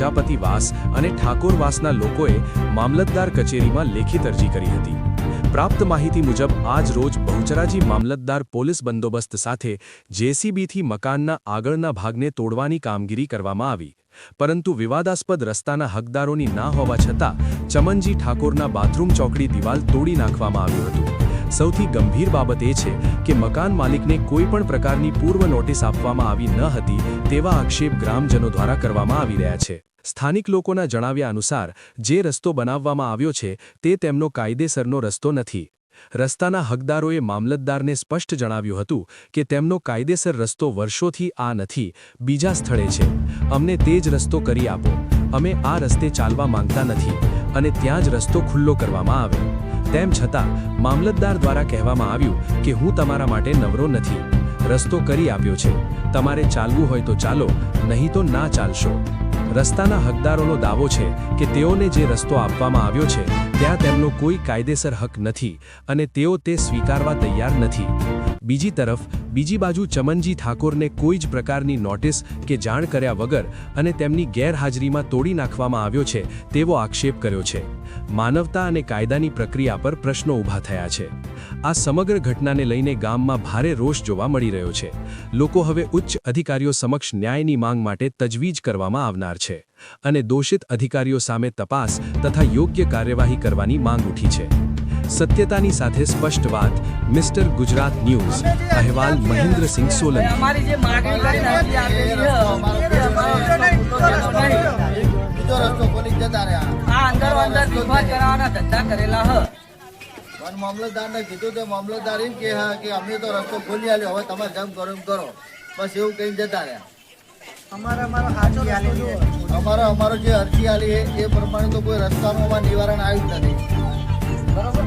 પ્રજાપતિવાસ અને ઠાકોરવાસના લોકોએ મામલતદાર કચેરીમાં લેખિત અરજી કરી હતી. પ્રાપ્ત માહિતી મુજબ આજ રોજ બહુચરાજી મામલતદાર પોલીસ બંદોબસ્ત સાથે જેસીબીથી મકાનના આગળના ભાગને તોડવાની કામગીરી કરવામાં આવી. પરંતુ વિવાદાસ્પદ રસ્તાના હકદારોની ના હોવા છતાં ચમનજી ઠાકોરના બાથરૂમ ચોકડી દિવાલ તોડી નાખવામાં આવ્યું હતું. સૌથી ગંભીર બાબત એ છે કે મકાન માલિકને કોઈપણ પ્રકારની પૂર્વ નોટિસ આપવામાં આવી ન હતી તેવા આક્ષેપ ગ્રામજનો દ્વારા કરવામાં આવી રહ્યા છે. સ્થાનિક લોકોના જણાવ્યા અનુસાર, જે રસ્તો બનાવવામાં આવ્યો છે, તે તેમનો કાયદેસરનો રસ્તો નથી. રસ્તાના હકદારોએ મામલતદારને સ્પષ્ટ જણાવ્યું હતું કે તેમનો કાયદેસર રસ્તો વર્ષોથી આ નથી, બીજા સ્થળે છે. અમને તે જ રસ્તો કરી આપો. અમે આ રસ્તે ચાલવા માંગતા નથી અને ત્યાં જ રસ્તો ખુલ્લો કરવામાં આવે. તેમ છતાં, મામલતદાર દ્વારા કહેવામાં આવ્યું કે હું તમારા માટે નવરો નથી. રસ્તો કરી આપ્યો છે. તમારે ચાલવું હોય તો ચાલો, નહીં તો ના ચાલશો. રસ્તાના હકદારોનો દાવો છે કે તેઓને જે રસ્તો આપવામાં આવ્યો છે, ત્યાં તેમનો કોઈ કાયદેસર હક નથી અને તેઓ તે સ્વીકારવા તૈયાર નથી. બીજી તરફ, બીજી બાજુ ચમનજી ઠાકોરને કોઈ જ પ્રકારની નોટિસ કે જાણ કર્યા વગર અને તેમની ગેરહાજરીમાં તોડી નાખવામાં આવ્યો છે, તેવો આક્ષેપ કર્યો છે. માનવતા અને કાયદાની પ્રક્રિયા પર પ્રશ્નો ઊભા થયા છે. આ સમગ્ર ઘટનાને લઈને ગામમાં ભારે રોષ જોવા મળી રહ્યો છે. લોકો હવે ઉચ્ચ અધિકારીઓ સમક્ષ ન્યાયની માંગ માટે તજવીજ કરવામાં આવનાર છે અને દોષિત અધિકારીઓ સામે તપાસ તથા યોગ્ય કાર્યવાહી કરવાની માંગ ઉઠી છે. સત્યતાની સાથે સ્પષ્ટ વાત, મિસ્ટર ગુજરાત ન્યૂઝ, અહેવાલ મહેન્દ્રસિંહ સોલંકી. અમારી અંદર અંદર ધંધા કરેલા પણ મામલતદારને કીધું તો મામલતદાર એમ કે હા કે અમે તો રસ્તો ખોલી આલ્યો હવે તમારે જેમ કરો એમ કરો. બસ એવું કહીને જતા રહ્યા. અમારો અમારો જે અરજી આલી છે એ પ્રમાણે તો કોઈ રસ્તાનું નિવારણ આવ્યું જ નથી. બરોબર?